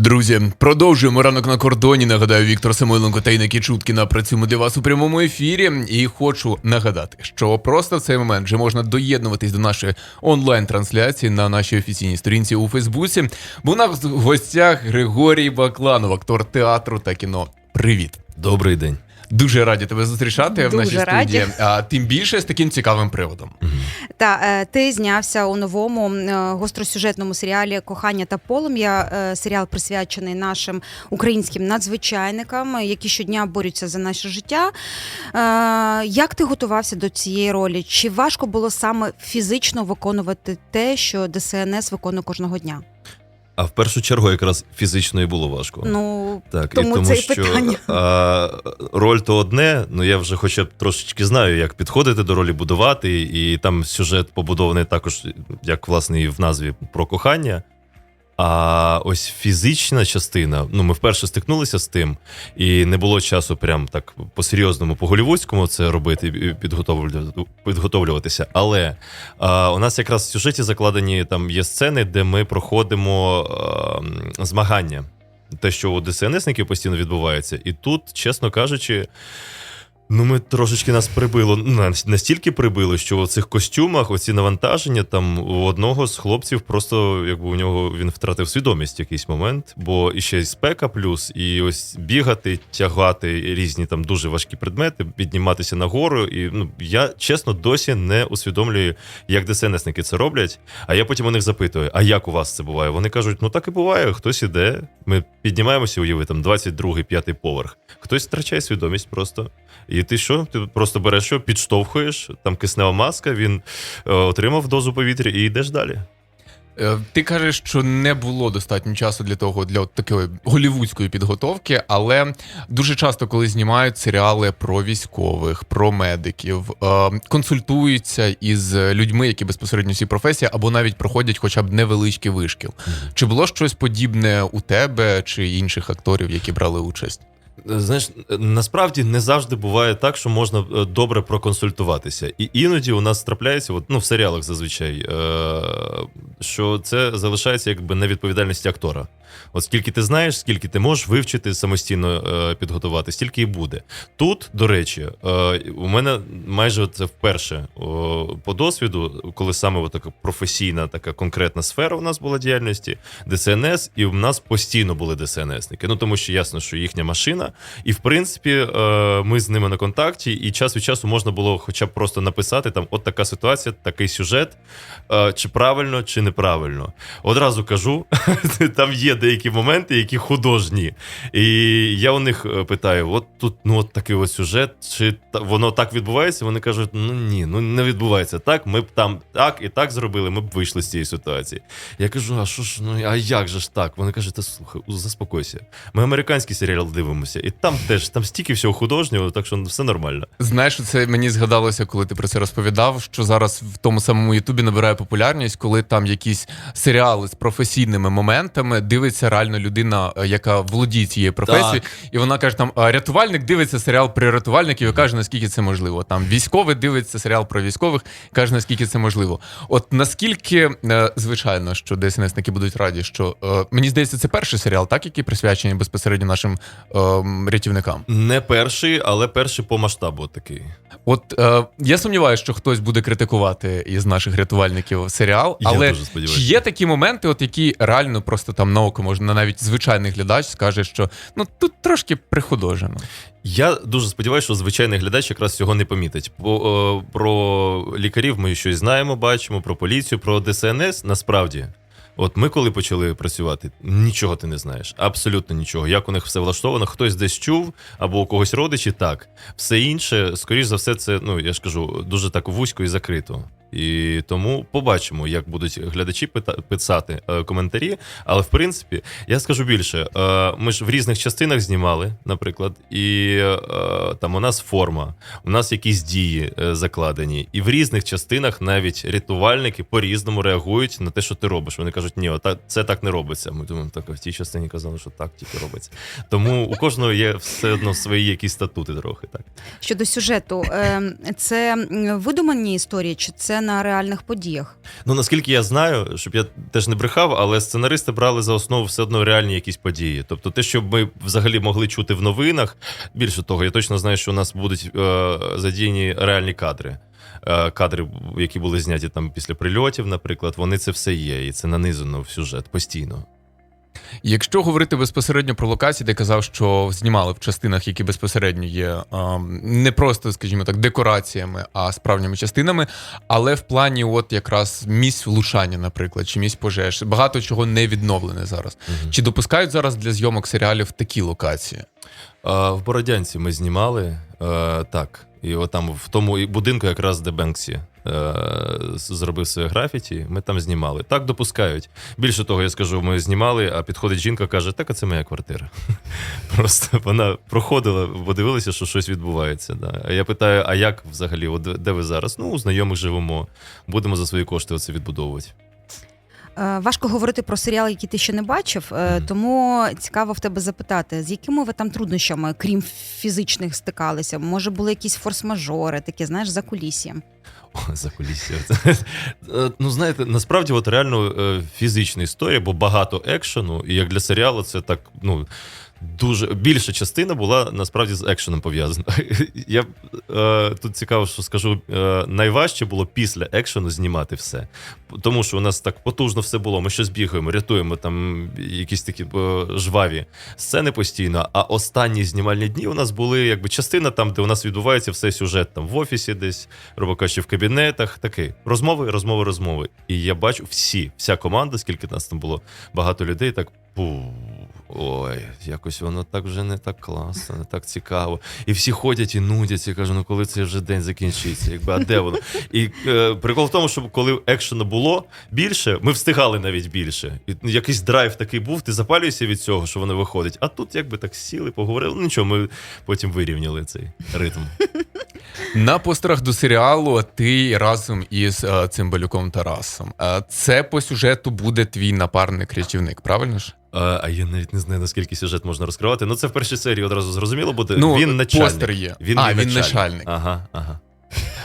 Друзі, продовжуємо ранок на кордоні. Нагадаю, Віктор Самойленко та Інна Чуткіна працюємо для вас у прямому ефірі. І хочу нагадати, що просто в цей момент вже можна доєднуватись до нашої онлайн-трансляції на нашій офіційній сторінці у Фейсбуці. Бо у нас в гостях Григорій Бакланов, актор театру та кіно. Привіт! Добрий день. Дуже раді тебе зустрічати в нашій раді. студії. А тим більше з таким цікавим приводом. Та е, ти знявся у новому е, гостросюжетному серіалі Кохання та полум'я. Е, серіал присвячений нашим українським надзвичайникам, які щодня борються за наше життя. Як ти готувався до цієї ролі? Чи важко було саме фізично виконувати те, що ДСНС виконує кожного дня? А в першу чергу якраз фізично і було важко. Ну так, тому і тому це що питання. А, роль то одне, ну я вже хоча б трошечки знаю, як підходити до ролі, будувати, і там сюжет побудований також, як власне і в назві про кохання. А ось фізична частина, ну ми вперше стикнулися з тим, і не було часу прям так по-серйозному, по-голівудському це робити, і підготовлю- підготовлюватися. Але а, у нас якраз в сюжеті закладені там є сцени, де ми проходимо а, змагання. Те, що у ДСНСників постійно відбувається. І тут, чесно кажучи, ну ми трошечки нас прибило. Ну, настільки прибило, що в цих костюмах оці навантаження там у одного з хлопців просто якби у нього він втратив свідомість в якийсь момент, бо і ще й спека плюс, і ось бігати, тягати різні там дуже важкі предмети, підніматися нагору. І ну я чесно досі не усвідомлюю, як ДСНСники це роблять. А я потім у них запитую: а як у вас це буває? Вони кажуть, ну так і буває, хтось іде. Ми піднімаємося, уяви, там 22-й, 5 поверх. Хтось втрачає свідомість просто. І ти що? Ти просто береш що, підштовхуєш, там киснева маска, він е, отримав дозу повітря і йдеш далі. Е, Ти кажеш, що не було достатньо часу для того для от такої голівудської підготовки, але дуже часто, коли знімають серіали про військових, про медиків, е, консультуються із людьми, які безпосередньо в цій професії, або навіть проходять хоча б невеличкий вишкіл. Чи було щось подібне у тебе чи інших акторів, які брали участь? Знаєш, насправді не завжди буває так, що можна е, добре проконсультуватися. І іноді у нас трапляється, от, ну в серіалах зазвичай, е, що це залишається якби на відповідальності актора. От скільки ти знаєш, скільки ти можеш вивчити самостійно е, підготувати, стільки і буде. Тут, до речі, у мене майже це вперше по досвіду, коли саме от така професійна, така конкретна сфера у нас була діяльності, ДСНС, і в нас постійно були ДСНСники. Ну тому що ясно, що їхня машина, і в принципі е, ми з ними на контакті, і час від часу можна було хоча б просто написати там: от така ситуація, такий сюжет, е, чи правильно, чи неправильно. Одразу кажу, там є деякі моменти, які художні. І я у них е, питаю: от тут ну от такий ось сюжет, чи воно так відбувається? Вони кажуть: ну ні, ну не відбувається так. Ми б там так і так зробили, ми б вийшли з цієї ситуації. Я кажу: а що ж, ну а як же ж так? Вони кажуть, та слухай, заспокойся. Ми американський серіал дивимося, і там теж там стільки всього художнього, так що все нормально. Знаєш, це мені згадалося, коли ти про це розповідав, що зараз в тому самому Ютубі набирає популярність, коли там якісь серіали з професійними моментами дивиться реально людина, е, яка володіє цією професією, і вона каже: там рятувальник дивиться серіал про рятувальників і каже, наскільки це можливо. Там військовий дивиться серіал про військових, каже, наскільки це можливо. От наскільки е, звичайно, що ДСНСники будуть раді, що е, мені здається, це перший серіал, так який присвячений безпосередньо нашим рятівникам. Не перший, але перший по масштабу такий. От е, я сумніваюся, що хтось буде критикувати із наших рятувальників серіал, Я але дуже чи є такі моменти, от які реально просто там на око можна навіть звичайний глядач скаже, що ну тут трошки прихудожено. Я дуже сподіваюся, що звичайний глядач якраз цього не помітить. Бо е, про лікарів ми щось знаємо, бачимо, про поліцію, про ДСНС насправді. От ми коли почали працювати, нічого ти не знаєш, абсолютно нічого. Як у них все влаштовано, хтось десь чув, або у когось родичі, так. Все інше, скоріш за все, це, ну я ж кажу, дуже так вузько і закрито. І тому побачимо, як будуть глядачі писати е, коментарі. Але в принципі, я скажу більше: е, ми ж в різних частинах знімали, наприклад, і е, там у нас форма, у нас якісь дії закладені, і в різних частинах навіть рятувальники по-різному реагують на те, що ти робиш. Вони кажуть, ні, це так не робиться. Ми думаємо, так в тій частині казали, що так тільки робиться. Тому у кожного є все одно свої якісь статути трохи. Так Щодо сюжету, е, це видумані історії, чи це на реальних подіях. Ну наскільки я знаю, щоб я теж не брехав, але сценаристи брали за основу все одно реальні якісь події. Тобто, те, що ми взагалі могли чути в новинах. Більше того, я точно знаю, що у нас будуть е, задіяні реальні кадри. Е, Кадри, які були зняті там після прильотів, наприклад, вони це все є, і це нанизано в сюжет постійно. Якщо говорити безпосередньо про локації, ти казав, що знімали в частинах, які безпосередньо є ем, не просто, скажімо так, декораціями, а справжніми частинами, але в плані, от якраз місць влучання, наприклад, чи місць пожеж, багато чого не відновлене зараз. Мгм. Чи допускають зараз для зйомок серіалів такі локації? В Бородянці ми знімали е, так. І отам в тому будинку, якраз де Бенксі е, зробив своє графіті, ми там знімали. Так допускають. Більше того, я скажу, ми знімали, а підходить жінка, каже: так, а це моя квартира. Просто вона проходила, подивилася, що щось відбувається. Да. А я питаю: а як взагалі? От де ви зараз? Ну, у знайомих живемо. Будемо за свої кошти оце відбудовувати. Е, Важко говорити про серіали, які ти ще не бачив, е, тому цікаво в тебе запитати, з якими ви там труднощами, крім фізичних, стикалися? Може, були якісь форс-мажори, такі, знаєш, за кулісі? За кулісся. Е, Ну, знаєте, насправді, от реально фізична історія, бо багато екшену, і як для серіалу, це так, ну. Дуже більша частина була насправді з екшеном пов'язана. Я е, тут цікаво, що скажу, е, найважче було після екшену знімати все. Тому що у нас так потужно все було. Ми щось бігаємо, рятуємо там якісь такі е, жваві сцени постійно. А останні знімальні дні у нас були якби частина там, де у нас відбувається все сюжет там в офісі, десь кажучи, в кабінетах. Такі розмови, розмови, розмови. І я бачу всі, вся команда, скільки нас там було, багато людей, так пу. Ой, якось воно так вже не так класно, не так цікаво. І всі ходять і нудять, і кажуть, ну коли цей вже день закінчиться, якби а де воно? І е, прикол в тому, що коли екшену було більше, ми встигали навіть більше. І ну, якийсь драйв такий був, ти запалюєшся від цього, що воно виходить. А тут якби так сіли, поговорили. Ну нічого, ми потім вирівняли цей ритм. На постерах до серіалу ти разом із е, Цимбалюком Тарасом. Е, це по сюжету буде твій напарник-рятівник, правильно ж? А, а я навіть не знаю, наскільки сюжет можна розкривати. Ну це в першій серії одразу зрозуміло буде. Ну, він начальник. постер є. Він А, він начальник. Ага, ага.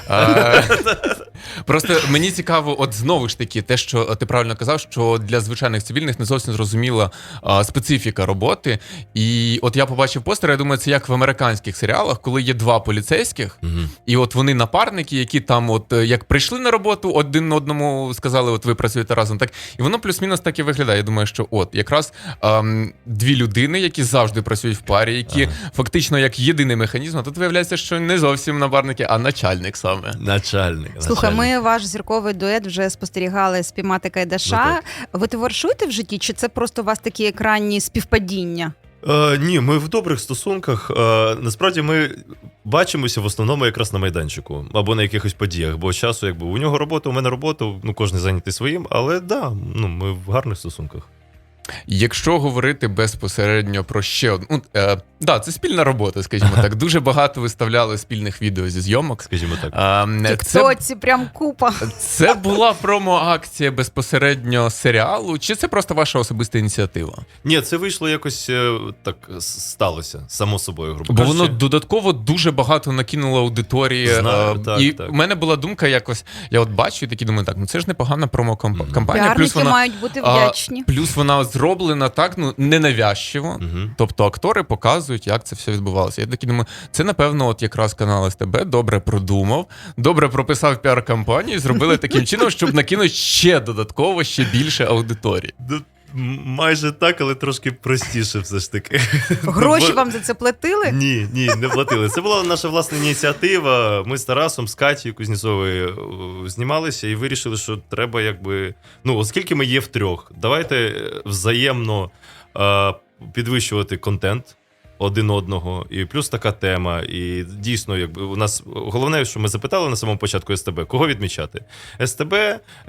Просто мені цікаво, от знову ж таки, те, що ти правильно казав, що для звичайних цивільних не зовсім зрозуміла а, специфіка роботи. І от я побачив постер, я думаю, це як в американських серіалах, коли є два поліцейських, Угу. і от вони напарники, які там, от е, як прийшли на роботу, один одному сказали, от ви працюєте разом, так і воно плюс-мінус так і виглядає. Я думаю, що от якраз ем, дві людини, які завжди працюють в парі, які Ага. фактично як єдиний механізм. А тут виявляється, що не зовсім напарники, а начальник саме. Начальник. Слухай, начальник. Ми ваш зірковий дует вже спостерігали спіймати Кайдаша. Ну. Ви товаришуєте в житті, чи це просто у вас такі екранні співпадіння? Е, ні, ми в добрих стосунках. Е, насправді ми бачимося в основному якраз на майданчику або на якихось подіях, бо часу, якби у нього робота, у мене робота, ну кожен зайнятий своїм, але да, ну ми в гарних стосунках. Якщо говорити безпосередньо про ще одну, ну, е, да, це спільна робота, скажімо так. Дуже багато виставляли спільних відео зі зйомок. Скажімо так. Е, це, Тіктоці прям купа. це була промо-акція безпосередньо серіалу, чи це просто ваша особиста ініціатива? Ні, це вийшло якось е, так сталося, само собою, грубо Бо воно додатково дуже багато накинуло аудиторії. Знаю, е, так, і так. в мене була думка якось, я от бачу і такі думаю, так, ну це ж непогана промо-кампанія. Плюс вона, мають бути а, вдячні. плюс вона зроблена так, ну ненавязчиво. Мгм. Тобто актори показують, як це все відбувалося. Я такий думаю, це напевно, от якраз канал СТБ добре продумав, добре прописав піар-кампанію, і зробили таким чином, щоб накинути ще додатково ще більше аудиторії. Майже так, але трошки простіше все ж таки. Гроші вам за це платили? Ні, ні, не платили. Це була наша власна ініціатива. Ми з Тарасом, з Катією Кузнєцовою е, знімалися і вирішили, що треба, якби. Ну, оскільки ми є в трьох, давайте е, взаємно е, підвищувати контент. Один одного, і плюс така тема. І дійсно, якби у нас головне, що ми запитали на самому початку СТБ, кого відмічати? СТБ,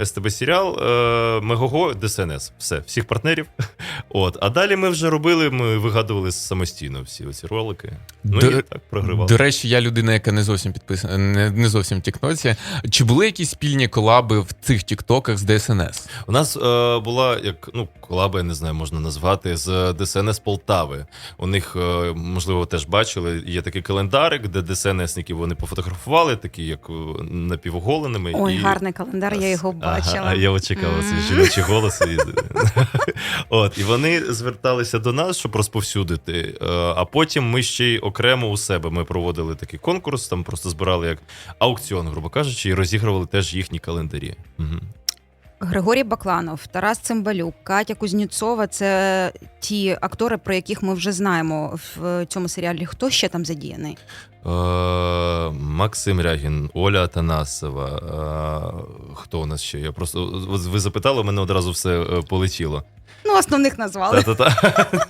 СТБ серіал, е, Мегого, ДСНС. Все, всіх партнерів. От. А далі ми вже робили, ми вигадували самостійно всі оці ролики. Ну До- і так програвали. До речі, я людина, яка не зовсім підписана, не, не зовсім в Тіктоці. Чи були якісь спільні колаби в цих Тіктоках з ДСНС? У нас е, була як ну колаба, я не знаю, можна назвати з ДСНС Полтави. У них е, можливо, теж бачили. Є такий календарик, де ДСНСників вони пофотографували, такі як е, напівоголеними. Ой, і... гарний календар, я його бачила. Ага, а я от чекав Мгм. цей жіночий голос. І... От, і вони зверталися до нас, щоб розповсюдити. Е, А потім ми ще й окремо у себе. Ми проводили такий конкурс, там просто збирали як аукціон, грубо кажучи, і розігрували теж їхні календарі. Угу. Григорій Бакланов, Тарас Цимбалюк, Катя Кузніцова це ті актори, про яких ми вже знаємо в цьому серіалі. Хто ще там задіяний? Е, Максим Рягін, Оля Танасова. Е, хто у нас ще? Я просто ви запитали, мене одразу все е, полетіло. Ну, основних назвали. Та-та-та.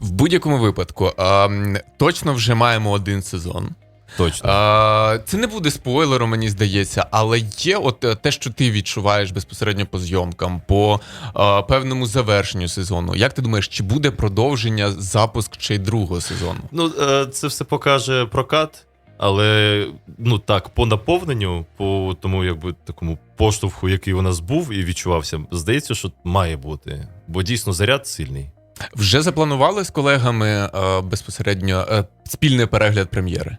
В будь-якому випадку а, точно вже маємо один сезон. Точно. А, це не буде спойлером, мені здається, але є от е, те, що ти відчуваєш безпосередньо по зйомкам, по а, певному завершенню сезону. Як ти думаєш, чи буде продовження, запуск чи другого сезону? Ну, е, це все покаже прокат, але ну так, по наповненню, по тому, якби такому поштовху, який у нас був і відчувався, здається, що має бути. Бо дійсно заряд сильний. Вже запланували з колегами е, безпосередньо е, спільний перегляд прем'єри.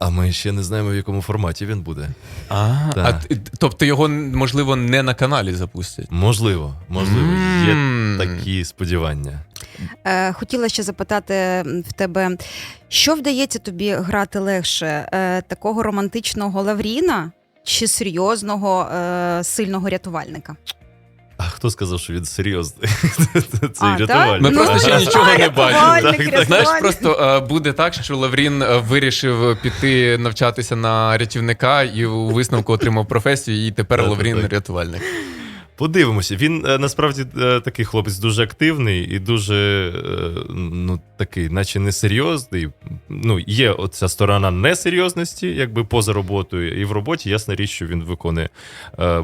А ми ще не знаємо, в якому форматі він буде. А, а т- тобто його можливо не на каналі запустять. Можливо, можливо, є М. такі сподівання. Е, хотіла ще запитати в тебе, що вдається тобі грати легше? Е, такого романтичного Лавріна чи серйозного е, сильного рятувальника? А хто сказав, що він серйозний? Це А, рятувальник. Ми Ну, просто ще нічого не бачимо. рятувальник, Так, так. Знаєш, просто е, буде так, що Лаврін е, вирішив піти навчатися на рятівника і у висновку отримав професію, і тепер Так, Лаврін так. рятувальник. Подивимося. Він е, насправді е, такий хлопець дуже активний і дуже е, ну, такий, наче несерйозний. Ну, є оця сторона несерйозності, якби поза роботою, і в роботі ясна річ, що він виконує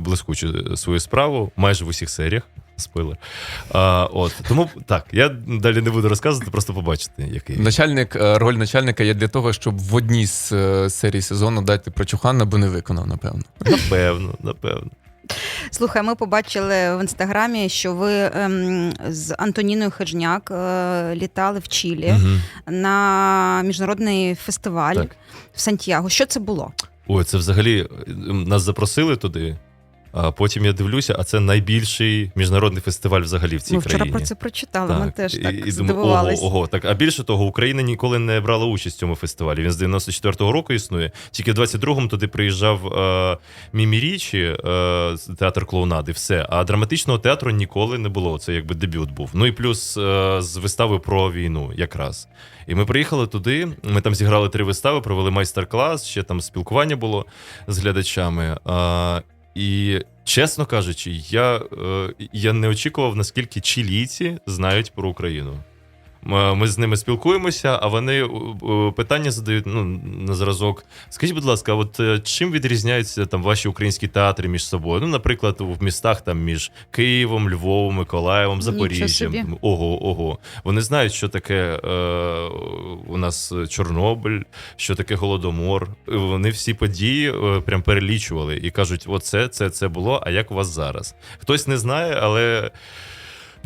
блискучу свою справу майже в усіх серіях. Спойлер. А, от тому так, я далі не буду розказувати, просто побачите, який. Начальник, роль начальника є для того, щоб в одній з серій сезону дати про Чухана, бо не виконав, напевно. Напевно, напевно. Слухай, ми побачили в інстаграмі, що ви ем, з Антоніною Хижняк е, літали в Чилі Мгм. на міжнародний фестиваль Так. в Сантьяго. Що це було? Ой, це взагалі м, нас запросили туди. А потім я дивлюся, а це найбільший міжнародний фестиваль взагалі в цій ми вчора країні. про це прочитали. Ми теж так і думаю, здивувались. Ого, ого, так. А більше того, Україна ніколи не брала участь в цьому фестивалі. Він з 94-го року існує. Тільки в 22-му туди приїжджав е, Мімі Річі, е, театр клоунади, все. А драматичного театру ніколи не було. Це якби дебют був. Ну і плюс е, з вистави про війну, якраз. І ми приїхали туди. Ми там зіграли три вистави, провели майстер-клас, ще там спілкування було з глядачами. Е, і чесно кажучи, я, е, я не очікував, наскільки чилійці знають про Україну. М- Ми з ними спілкуємося, а вони е, е, питання задають ну, на зразок. Скажіть, будь ласка, от е, чим відрізняються там ваші українські театри між собою? Ну, наприклад, в містах там між Києвом, Львовом, Миколаєвом, Запоріжжям. Ого, ого. Вони знають, що таке е, у нас Чорнобиль, що таке Голодомор. Е, Вони всі події е, прям перелічували і кажуть: оце, це, це було, а як у вас зараз? Хтось не знає, але.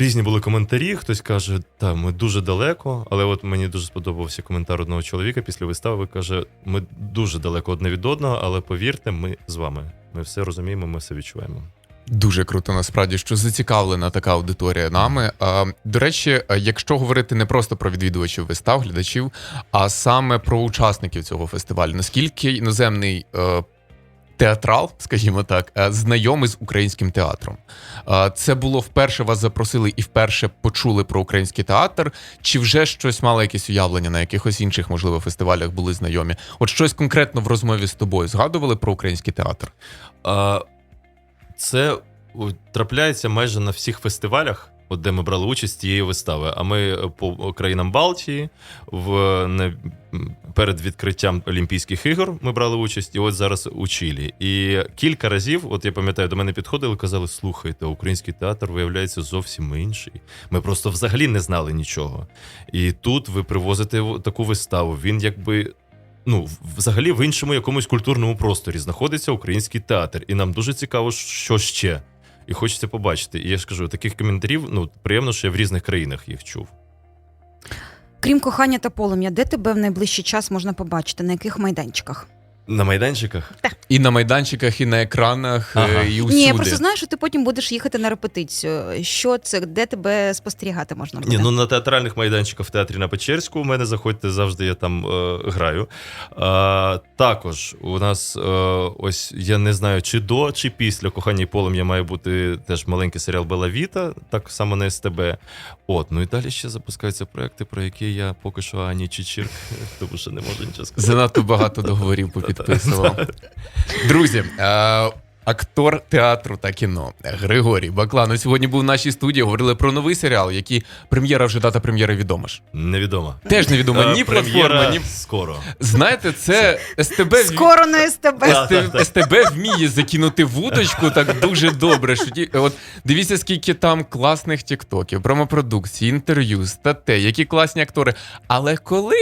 Різні були коментарі. Хтось каже, та ми дуже далеко. Але от мені дуже сподобався коментар одного чоловіка після вистави. Каже: ми дуже далеко одне від одного, але повірте, ми з вами. Ми все розуміємо, ми все відчуваємо. Дуже круто, насправді, що зацікавлена така аудиторія нами. До речі, якщо говорити не просто про відвідувачів вистав, глядачів, а саме про учасників цього фестивалю, наскільки іноземний е, театрал, скажімо так, е, знайомий з українським театром? Е, Це було вперше вас запросили і вперше почули про український театр, чи вже щось мало якесь уявлення на якихось інших, можливо, фестивалях були знайомі? От щось конкретно в розмові з тобою згадували про український театр? Це трапляється майже на всіх фестивалях, от де ми брали участь з цієї вистави. А ми е, по країнам Балтії в не, перед відкриттям Олімпійських ігор ми брали участь, і от зараз у Чилі. І кілька разів, от я пам'ятаю, до мене підходили, казали: слухайте, український театр виявляється зовсім інший. Ми просто взагалі не знали нічого. І тут ви привозите таку виставу. Він якби. Ну, взагалі в іншому якомусь культурному просторі знаходиться український театр, і нам дуже цікаво, що ще. І хочеться побачити. І я ж кажу, таких коментарів ну приємно, що я в різних країнах їх чув. Крім кохання та полум'я, де тебе в найближчий час можна побачити? На яких майданчиках? На майданчиках? І на майданчиках, і на екранах, Ага. е, і усюди. Ні, я просто знаю, що ти потім будеш їхати на репетицію. Що це, де тебе спостерігати можна буде? Ні, ну на театральних майданчиках в театрі на Печерську у мене заходьте завжди, я там е, граю. А, також у нас е, ось я не знаю, чи до, чи після кохання і полум'я має бути теж маленький серіал Бела Віта, так само на СТБ. От, ну і далі ще запускаються проекти, про які я поки що ані чичірк, тому що не можу нічого сказати. Занадто багато договорів попідписував. Друзі, е, актор театру та кіно Григорій Бакланов сьогодні був в нашій студії. Говорили про новий серіал, який прем'єра вже дата прем'єри відома ж. Невідомо. Теж невідомо Е, ні платформа, ні. скоро. Знаєте, це СТБ Скоро на СТБ. СТБ вміє закинути вудочку так дуже добре. Що ті, от дивіться, скільки там класних тіктоків, промопродукції, інтерв'ю, статей, які класні актори. Але коли.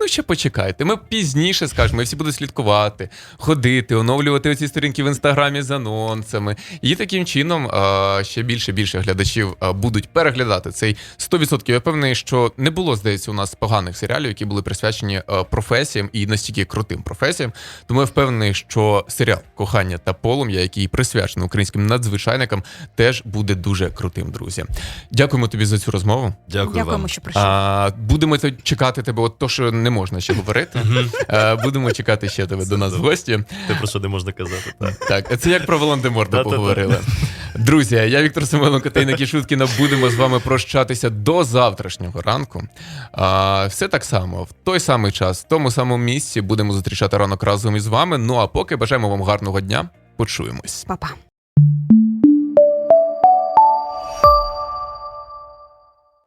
Ну, ще почекайте. Ми пізніше скажемо, ми всі будуть слідкувати, ходити, оновлювати оці сторінки в інстаграмі з анонсами. І таким чином а, ще більше більше глядачів а, будуть переглядати цей 100%. Я впевнений, що не було, здається, у нас поганих серіалів, які були присвячені а, професіям і настільки крутим професіям. Тому я впевнений, що серіал Кохання та полум'я, який присвячений українським надзвичайникам, теж буде дуже крутим, друзі. Дякуємо тобі за цю розмову. Дякую Дякуємо, вам. що прийшов. А, будемо чекати тебе, от то, що не можна ще говорити. Будемо чекати ще тебе до нас в гості. Те, про що не можна казати. Так. Це як про Волан-де-Морта поговорили. Друзі, я Віктор Самойленко та Інна Кішуткіна. Будемо з вами прощатися до завтрашнього ранку. А, все так само, в той самий час, в тому самому місці будемо зустрічати ранок разом із вами. Ну а поки бажаємо вам гарного дня. Почуємось. Па-па.